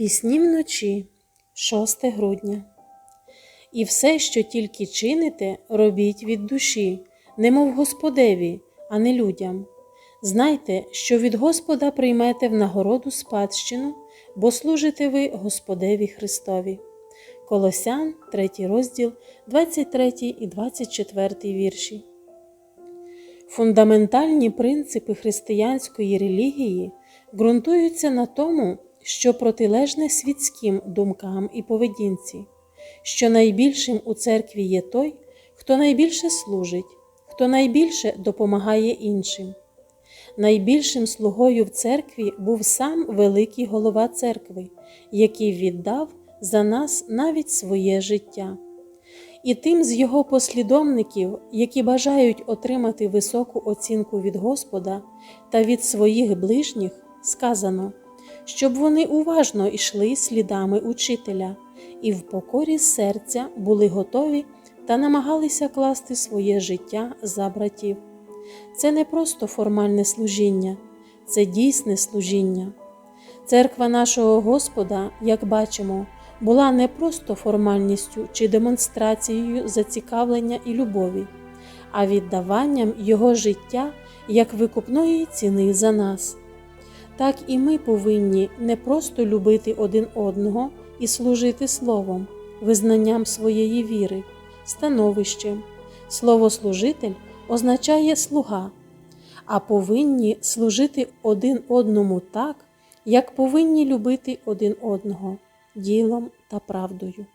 Пісні вночі, 6 грудня. І все, що тільки чините, робіть від душі, немов Господеві, а не людям. Знайте, що від Господа приймете в нагороду спадщину, бо служите ви Господеві Христові. Колосян, 3 розділ, 23 і 24 вірші. Фундаментальні принципи християнської релігії ґрунтуються на тому, що протилежне світським думкам і поведінці, що найбільшим у церкві є той, хто найбільше служить, хто найбільше допомагає іншим. Найбільшим слугою в церкві був сам великий голова церкви, який віддав за нас навіть своє життя. І тим з його послідовників, які бажають отримати високу оцінку від Господа та від своїх ближніх, сказано, щоб вони уважно йшли слідами учителя і в покорі серця були готові та намагалися класти своє життя за братів. Це не просто формальне служіння, це дійсне служіння. Церква нашого Господа, як бачимо, була не просто формальністю чи демонстрацією зацікавлення і любові, а віддаванням Його життя як викупної ціни за нас. Так і ми повинні не просто любити один одного і служити словом, визнанням своєї віри, становищем. Слово служитель означає слуга, а повинні служити один одному так, як повинні любити один одного ділом та правдою.